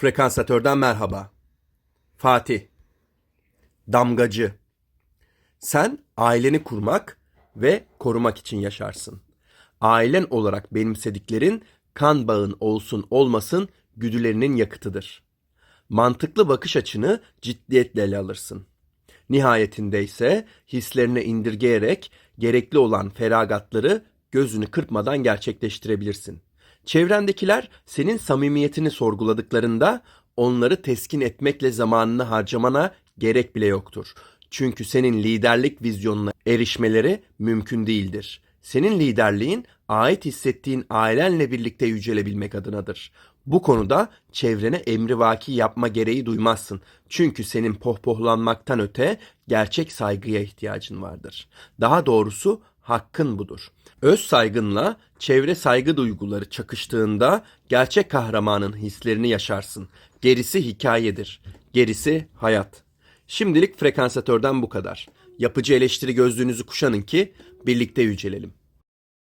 Frekansatörden merhaba. Fatih. Damgacı. Sen aileni kurmak ve korumak için yaşarsın. Ailen olarak benimsediklerin kan bağın olsun olmasın güdülerinin yakıtıdır. Mantıklı bakış açını ciddiyetle ele alırsın. Nihayetinde ise hislerine indirgeyerek gerekli olan feragatları gözünü kırpmadan gerçekleştirebilirsin. Çevrendekiler senin samimiyetini sorguladıklarında onları teskin etmekle zamanını harcamana gerek bile yoktur. Çünkü senin liderlik vizyonuna erişmeleri mümkün değildir. Senin liderliğin ait hissettiğin ailenle birlikte yücelebilmek adınadır. Bu konuda çevrene emrivaki yapma gereği duymazsın. Çünkü senin pohpohlanmaktan öte gerçek saygıya ihtiyacın vardır. Daha doğrusu hakkın budur. Öz saygınla çevre saygı duyguları çakıştığında gerçek kahramanın hislerini yaşarsın. Gerisi hikayedir. Gerisi hayat. Şimdilik frekansatörden bu kadar. Yapıcı eleştiri gözlüğünüzü kuşanın ki birlikte yücelelim.